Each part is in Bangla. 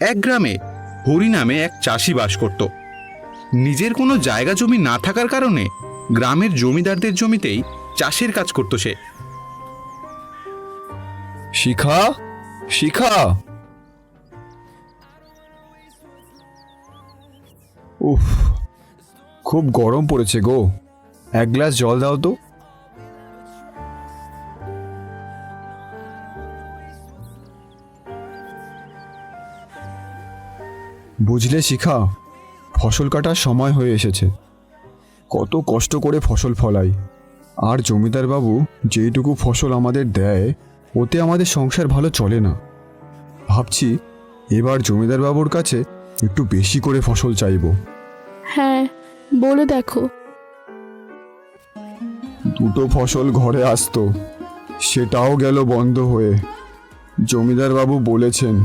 এক গ্রামে হরি নামে এক চাষি বাস করত। নিজের কোনো জায়গা জমি না থাকার কারণে গ্রামের জমিদারদের জমিতেই চাষের কাজ করত সে। শিখা শিখা। উফ, খুব গরম পড়েছে গো। এক গ্লাস জল দাও তো। বুঝলে শিখা ফসল কাটার সময় হয়ে এসেছে। কত কষ্ট করে ফসল ফলাই। আর জমিদার বাবু যেইটুকু ফসল আমাদের দেয় ওতে আমাদের সংসার ভালো চলে না। ভাবছি এবার জমিদার বাবুর কাছে একটু বেশি করে ফসল চাইব। হ্যাঁ বলে দেখো। দুটো ফসল ঘরে আসতো সেটাও গেল বন্ধ হয়ে। জমিদার বাবু বলেছেন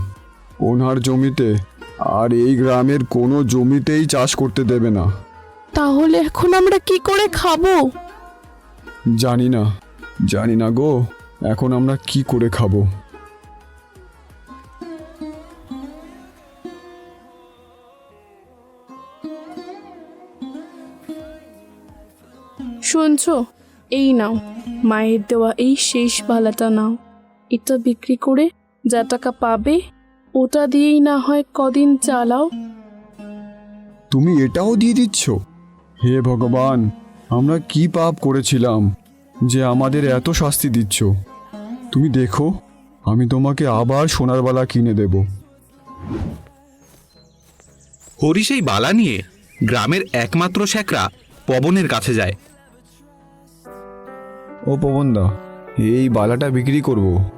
ওনার জমিতে আর এই গ্রামের কোনো জমিতেই চাষ করতে দেবে না। তাহলে এখন আমরা কি করে খাব? জানি না জানি না গো এখন আমরা কি করে খাব? শুনছো? এই নাও মায়ের দেওয়া এই শেষ বালাটা নাও। এটা বিক্রি করে যা টাকা পাবে ওটা দিয়েই না হয় কদিন চালাও। তুমি এটাও দিয়ে দিচ্ছ? হে ভগবান আমরা কি পাপ করেছিলাম যে আমাদের এত শাস্তি দিচ্ছ? তুমি দেখো আমি তোমাকে আবার সোনার বালা কিনে দেব। হরি সেই বালা নিয়ে গ্রামের একমাত্র শ্যাকরা পবনের কাছে যায়। ও পবনদা এই বালাটা বিক্রি করব।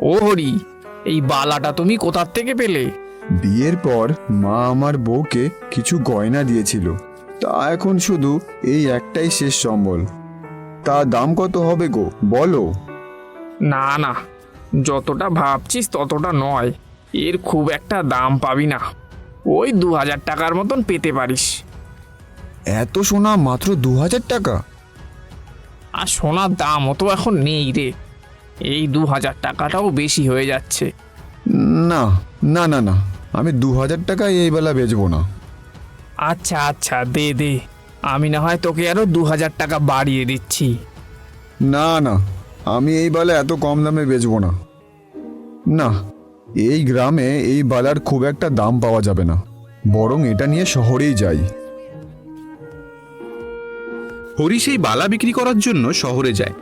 ও হরি এই বালাটা তুমি কোথার থেকে পেলে? বিয়ের পর মা আমার বউকে কিছু গয়না দিয়েছিল। তা এখন শুধু এই একটাই শেষ সম্বল। তা দাম কত হবে গো বলো? না না যতটা ভাবছিস ততটা নয়। এর খুব একটা দাম পাবি না। ওই দু হাজার টাকার মতন পেতে পারিস। এত সোনা মাত্র দু হাজার টাকা? আর সোনার দামও তো এখন নেই রে। এই দু হাজার টাকাটাও বেশি হয়ে যাচ্ছে। না না না না আমি দু হাজার টাকায় এই বেলা বেচবো না। আচ্ছা আচ্ছা দে দে আমি না হয় তোকে আরও দু হাজার টাকা বাড়িয়ে দিচ্ছি। না না আমি এই বালা এত কম দামে বেচবো না। না এই গ্রামে এই বালার খুব একটা দাম পাওয়া যাবে না বরং এটা নিয়ে শহরেই যাই। হরি সেই বালা বিক্রি করার জন্য শহরে যায়।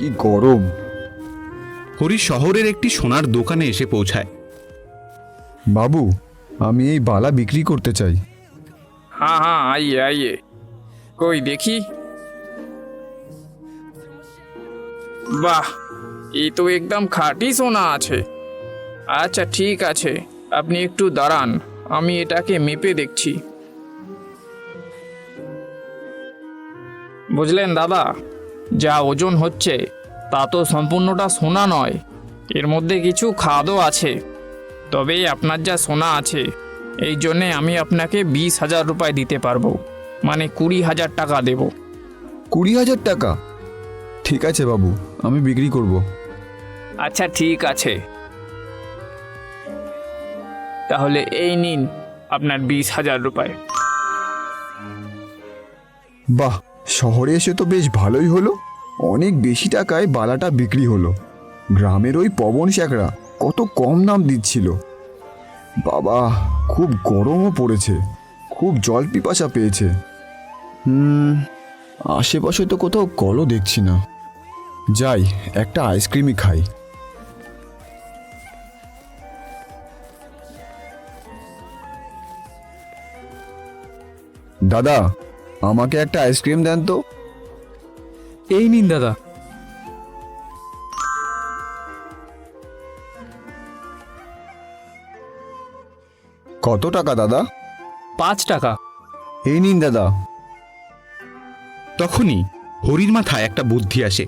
কি গরম। হরি শহরের একটি সোনার দোকানে এসে পৌঁছায়। বাবু আমি এই বালা বিক্রি করতে চাই। হ্যাঁ হ্যাঁ আইয়ে আইয়ে। কই দেখি। বাহ এই তো একদম খাঁটি সোনা আছে। আচ্ছা ঠিক আছে আপনি একটু দাঁড়ান আমি এটাকে মেপে দেখছি। বুঝলেন দাদা? যা ওজন হচ্ছে তা তো সম্পূর্ণটা সোনা নয়। এর মধ্যে কিছু খাদও আছে। তবে আপনার যা সোনা আছে এই জন্যে আমি আপনাকে বিশ হাজার রুপায় দিতে পারব। মানে কুড়ি হাজার টাকা দেব। কুড়ি হাজার টাকা? ঠিক আছে বাবু আমি বিক্রি করব। আচ্ছা ঠিক আছে। তাহলে এই নিন আপনার বিশ হাজার রুপায়। বাহ শহরে এসে তো বেশ ভালোই হলো। অনেক বেশি টাকায় বালাটা বিক্রি হলো। গ্রামের ওই পবন শ্যাকরা কত কম দাম দিচ্ছিল। বাবা, খুব গরমও পড়েছে। খুব জল পিপাসা পেয়েছে। হুম, আশেপাশে তো কোথাও কলও দেখছি না। যাই, একটা আইসক্রিমই খাই। দাদা আমাকে একটা আইসক্রিম দেন তো। এই নিন দাদা। কত টাকা দাদা? পাঁচ টাকা। এই নিন দাদা। তখনই হরির মাথায় একটা বুদ্ধি আসে।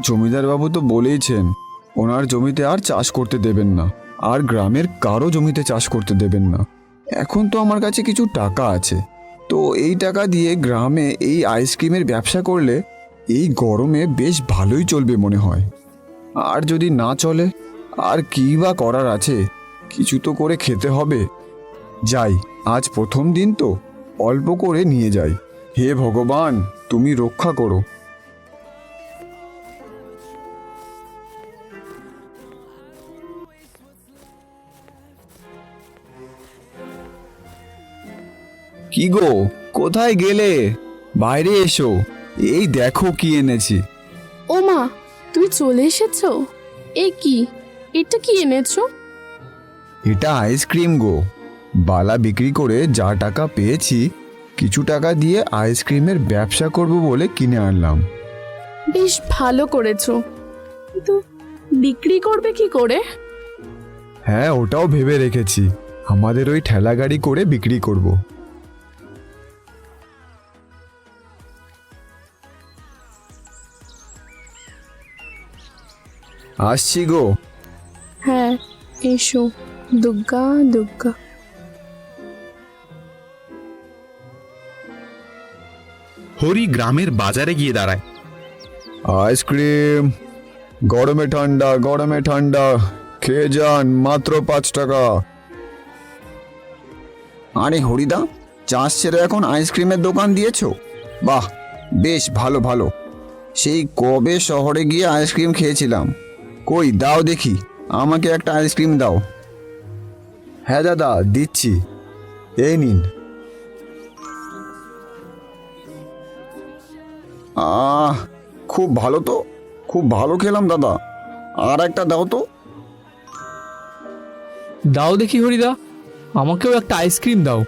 জমিদার বাবু তো বলেইছেন ওনার জমিতে আর চাষ করতে দেবেন না আর গ্রামের কারও জমিতে চাষ করতে দেবেন না। এখন তো আমার কাছে কিছু টাকা আছে। তো এই টাকা দিয়ে গ্রামে এই আইসক্রিমের ব্যবসা করলে এই গরমে বেশ ভালোই চলবে মনে হয়। আর যদি না চলে, আর কী বা করার আছে? কিছু তো করে খেতে হবে। যাই, আজ প্রথম দিন তো। অল্প করে নিয়ে যাই। হে ভগবান, তুমি রক্ষা করো। কি গো? কোথায় গেলে? বাইরে এসো। এই দেখো কি এনেছি। ও মা তুমি চলে এসেছ? এ কি? এটা কি এনেছো? এটা আইসক্রিম গো। বালা বিক্রি করে যা টাকা পেয়েছি কিছু টাকা দিয়ে আইসক্রিমের ব্যবসা করব বলে কিনে আনলাম। বেশ ভালো করেছ। কিন্তু বিক্রি করবে কি করে? হ্যাঁ ওটাও ভেবে রেখেছি। আমাদের ওই ঠেলা গাড়ি করে বিক্রি করব। আসছি গো। হ্যাঁ এসো। দুর্গা দুর্গা হরি গ্রামের বাজারে গিয়ে দাঁড়ায়। আইসক্রিম গরমে ঠান্ডা গরমে ঠান্ডা খেয়ে যান মাত্র পাঁচ টাকা। আরে হরিদা চাষ ছেড়ে এখন আইসক্রিমের দোকান দিয়েছ? বাহ বেশ ভালো ভালো। সেই কবে শহরে গিয়ে আইসক্রিম খেয়েছিলাম? কই, দাও দেখি। আমাকে একটা আইসক্রিম দাও। হ্যাঁ দাদা, দিচ্ছি। এই নিন। আহ, খুব ভালো তো, খুব ভালো খেলাম দাদা। আর একটা দাও তো। দাও দেখি হরিদা, আমাকেও একটা আইসক্রিম দাও।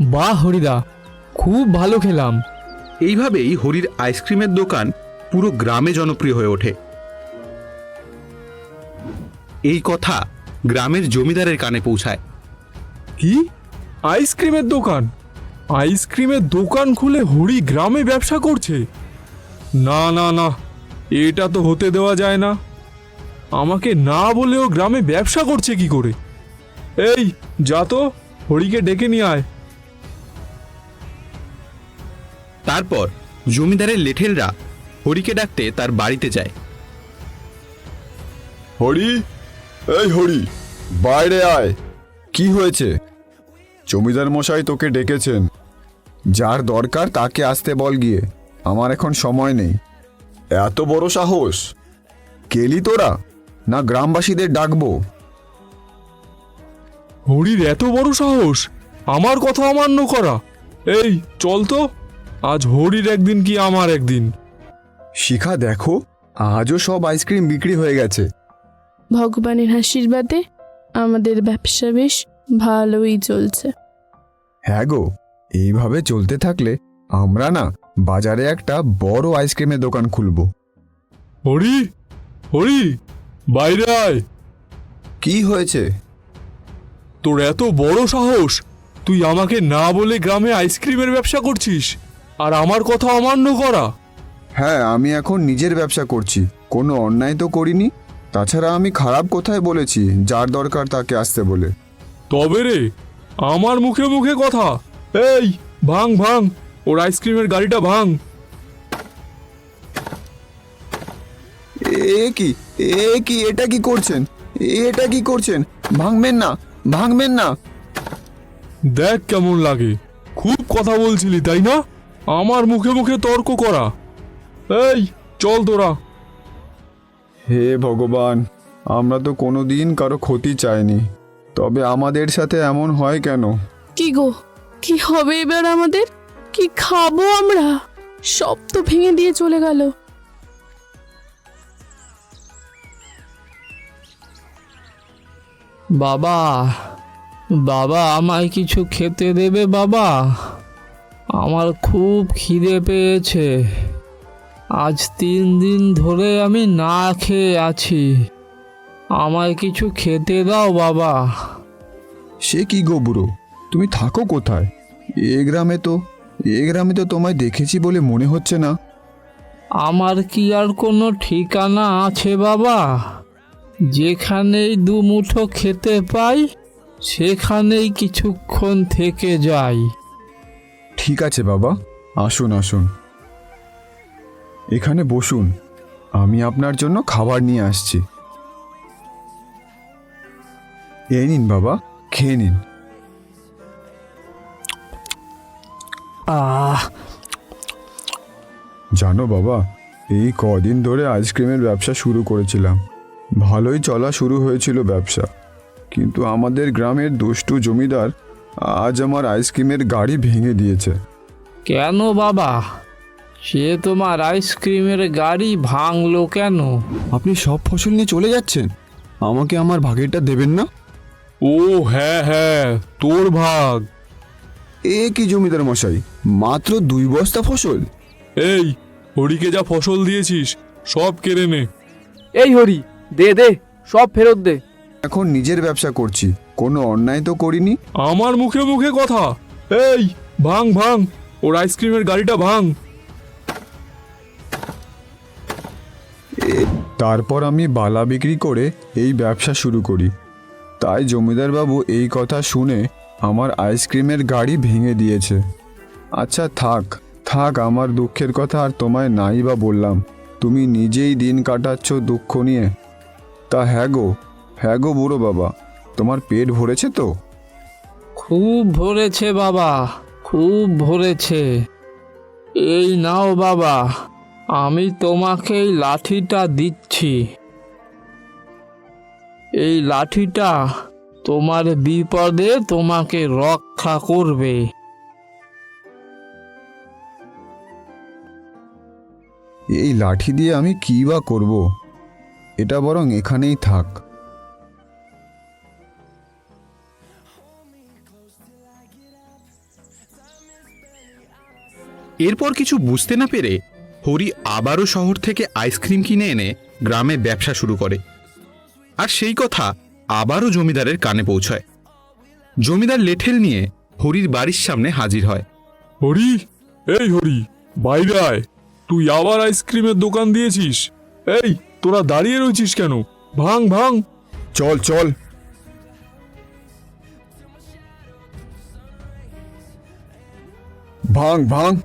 বাহ হরিদা, খুব ভালো খেলাম। এইভাবেই হরির আইসক্রিমের দোকান পুরো গ্রামে জনপ্রিয় হয়ে ওঠে। এই কথা গ্রামের জমিদারের কানে পৌঁছায়। কি? আইসক্রিমের দোকান? আইসক্রিমের দোকান খুলে হরি গ্রামে ব্যবসা করছে? না না না, এটা তো হতে দেওয়া যায় না। আমাকে না বলেও গ্রামে ব্যবসা করছে কি করে? এই, যা তো, হরিকে ডেকে নিয়ে আয়। তারপর জমিদারের লেঠেলরা হরিকে ডাকতে তার বাড়িতে যায়। হরি? এই হরি বাইরে আয়। কি হয়েছে? জমিদার মশাই তোকে ডেকেছেন। যার দরকার তাকে আসতে বল গিয়ে। আমার এখন সময় নেই। এত বড় সাহস? কেলি তোরা? না গ্রামবাসীদের ডাকবো? হরির এত বড় সাহস? আমার কথা অমান্য করা। এই চল তো। আজ হরির একদিন কি আমার একদিন? শিখা দেখো আজও সব আইসক্রিম বিক্রি হয়ে গেছে। ভগবানের আশীর্বাদে আমাদের ব্যবসা বেশ ভালোই চলছে। হ্যাঁ গো এইভাবে চলতে থাকলে আমরা না বাজারে একটা বড় আইসক্রিমের দোকান খুলব। হরি? হরি? বাইরে আয়। কি হয়েছে? তোর এত বড় সাহস তুই আমাকে না বলে গ্রামে আইসক্রিমের ব্যবসা করছিস? আর আমার কথা অমান্য করা? হ্যাঁ আমি এখন নিজের ব্যবসা করছি। কোনো অন্যায় তো করিনি। তাছাড়া আমি খারাপ কোথায় বলেছি যার দরকার তাকে আসতে বলে। তবে রে আমার মুখে মুখে কথা। এই ভাং ভাং ওর আইসক্রিমের গাড়িটা ভাং এ কি এ কি এটা কি করছেন? এটা কি করছেন? ভাঙবেন না ভাঙবেন না। দেখ কেমন লাগে। খুব কথা বলছিলি তাই না? আমার মুখে মুখে তর্ক করা। এই চল তোরা। হে ভগবান আমরা তো কোনো দিন কারও ক্ষতি চাইনি। তবে আমাদের সাথে এমন হয় কেন? কি গো কি হবে এবার আমাদের? কি খাব আমরা? সব তো ভেঙে দিয়ে চলে গেল। বাবা বাবা আমায় কিছু খেতে দেবে বাবা? আমার খুব খিদে পেয়েছে। আজ তিন দিন ধরে আমি না খেয়ে আছি। আমায় কিছু খেতে দাও বাবা। সে কি গো বুড়ো? তুমি থাকো কোথায়? এ গ্রামে তো এ গ্রামে তো তোমায় দেখেছি বলে মনে হচ্ছে না। আমার কি আর কোনো ঠিকানা আছে বাবা? যেখানেই দু মুঠো খেতে পাই সেখানেই কিছুক্ষণ থেকে যাই। ঠিক আছে বাবা। আসুন আসুন। এখানে বসুন। আমি আপনার জন্য খাবার নিয়ে আসছি। এই নিন বাবা খেয়ে নিন। আহ। জানো বাবা এই কদিন ধরে আইসক্রিমের ব্যবসা শুরু করেছিলাম। ভালোই চলা শুরু হয়েছিল ব্যবসা। কিন্তু আমাদের গ্রামের দুষ্টু জমিদার আজ আমার আইসক্রিমের গাড়ি ভেঙে দিয়েছে। কেন বাবা? সে তোমার আইসক্রিমের গাড়ি ভাঙলো কেন? আপনি সব ফসল নিয়ে চলে যাচ্ছেন? আমাকে আমার ভাগেরটা দেবেন না? ও হ্যাঁ হ্যাঁ তোর ভাগ। এ কি জমিদার মশাই মাত্র দুই বস্তা ফসল? এই হরিকে যা ফসল দিয়েছিস সব কেড়ে নে। এই হরি দে দে সব ফেরত দে। এখন নিজের ব্যবসা করছি। কোনো অন্যায় তো করিনি? আমার মুখে মুখে কথা। এই ভাঙ ভাঙ। ওর আইসক্রিমের গাড়িটা ভাঙ। তারপর আমি বালা বিক্রি করে এই ব্যবসা শুরু করি। তাই জমিদারবাবু এই কথা শুনে আমার আইসক্রিমের গাড়ি ভেঙে দিয়েছে। আচ্ছা থাক থাক আমার দুঃখের কথা আর তোমায় নাই বা বললাম। তুমি নিজেই দিন কাটাচ্ছ দুঃখ নিয়ে। তা হ্যাঁ গো হ্যাঁ গো বুড়ো বাবা। তোমার পেট ভরেছে তো? খুব ভরেছে বাবা খুব ভরেছে। এই নাও বাবা আমি তোমাকে এই লাঠিটা দিচ্ছি। এই লাঠিটা তোমার বিপদে তোমাকে রক্ষা করবে। এই লাঠি দিয়ে আমি কী বা করব? এটা বরং এখানেই থাক। এরপর কিছু বুঝতে না পেরে হরি আবারও শহর থেকে আইসক্রিম কিনে এনে গ্রামে ব্যবসা শুরু করে। আর সেই কথা আবারও জমিদারের কানে পৌঁছায়। জমিদার লেঠেল নিয়ে হরির বাড়ির সামনে হাজির হয়। হরি এই হরি বাইরে আয়। তুই আবার আইসক্রিমের দোকান দিয়েছিস। এই তোরা দাঁড়িয়ে রয়েছিস কেন? ভাং ভাং চল চল। ভাং ভাঙ।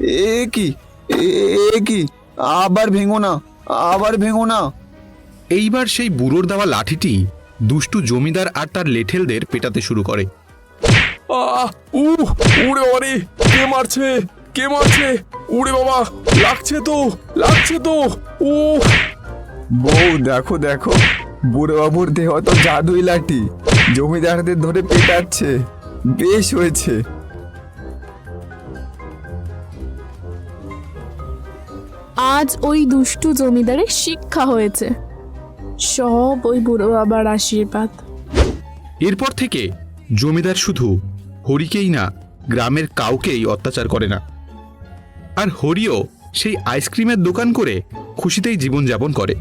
এ কি? এ কি? আবার ভেঙো না আবার ভেঙো না। এইবার সেই বুড়োর দেওয়া লাঠিটি দুষ্টু জমিদার আর তার লেঠেলদের পেটাতে শুরু করে। আহ উহ উড়ে ওরে কে মারছে কে মারছে? উড়ে বাবা লাগছে তো লাগছে তো উহ। বউ দেখো দেখো বুড়ো বাবুর দেহ তো জাদুই লাঠি জমিদারদের ধরে পেটাচ্ছে বেশ হয়েছে। আজ ওই দুষ্টু জমিদারের শিক্ষা হয়েছে। সব ওই বুড়ো বাবার আশীর্বাদ। এরপর থেকে জমিদার শুধু হরিকেই না, গ্রামের কাউকেই অত্যাচার করে না। আর হরিও সেই আইসক্রিমের দোকান করে খুশিতেই জীবনযাপন করে।